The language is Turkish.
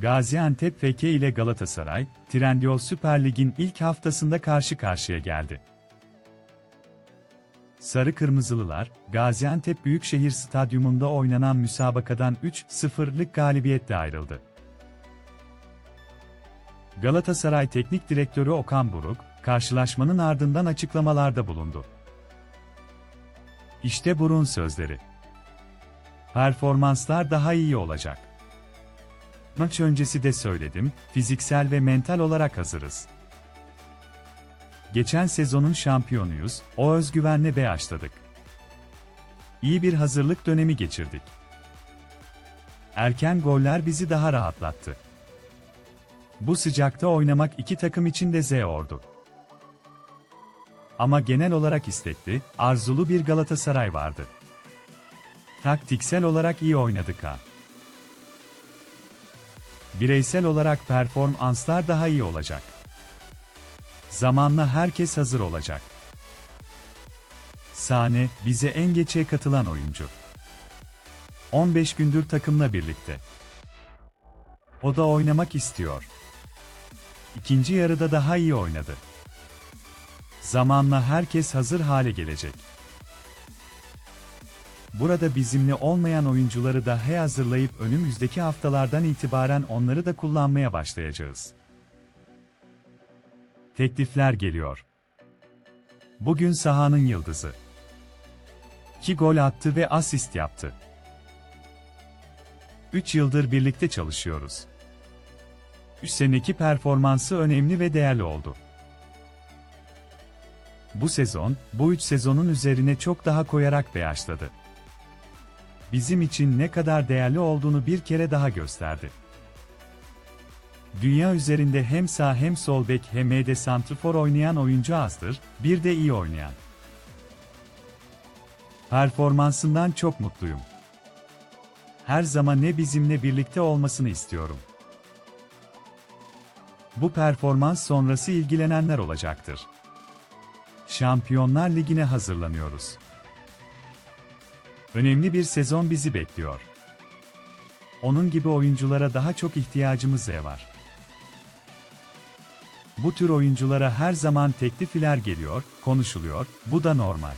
Gaziantep FK ile Galatasaray, Trendyol Süper Lig'in ilk haftasında karşı karşıya geldi. Sarı Kırmızılılar, Gaziantep Büyükşehir Stadyumunda oynanan müsabakadan 3-0'lık galibiyetle ayrıldı. Galatasaray Teknik Direktörü Okan Buruk, karşılaşmanın ardından açıklamalarda bulundu. İşte Buruk'un sözleri. Performanslar daha iyi olacak. Maç öncesi de söyledim, fiziksel ve mental olarak hazırız. Geçen sezonun şampiyonuyuz, o özgüvenle başladık. İyi bir hazırlık dönemi geçirdik. Erken goller bizi daha rahatlattı. Bu sıcakta oynamak iki takım için de zordu. Ama genel olarak istekli, arzulu bir Galatasaray vardı. Taktiksel olarak iyi oynadık ha. Bireysel olarak performanslar daha iyi olacak. Zamanla herkes hazır olacak. Sane, bize en geçe katılan oyuncu. 15 gündür takımla birlikte. O da oynamak istiyor. İkinci yarıda daha iyi oynadı. Zamanla herkes hazır hale gelecek. Burada bizimle olmayan oyuncuları da he hazırlayıp önümüzdeki haftalardan itibaren onları da kullanmaya başlayacağız. Teklifler geliyor. Bugün sahanın yıldızı. 2 gol attı ve asist yaptı. 3 yıldır birlikte çalışıyoruz. 3 seneki performansı önemli ve değerli oldu. Bu sezon, bu 3 sezonun üzerine çok daha koyarak başladı. Bizim için ne kadar değerli olduğunu bir kere daha gösterdi. Dünya üzerinde hem sağ hem sol bek hem de santrfor oynayan oyuncu azdır, bir de iyi oynayan. Performansından çok mutluyum. Her zaman ne bizimle birlikte olmasını istiyorum. Bu performans sonrası ilgilenenler olacaktır. Şampiyonlar Ligi'ne hazırlanıyoruz. Önemli bir sezon bizi bekliyor. Onun gibi oyunculara daha çok ihtiyacımız var. Bu tür oyunculara her zaman teklifler geliyor, konuşuluyor, bu da normal.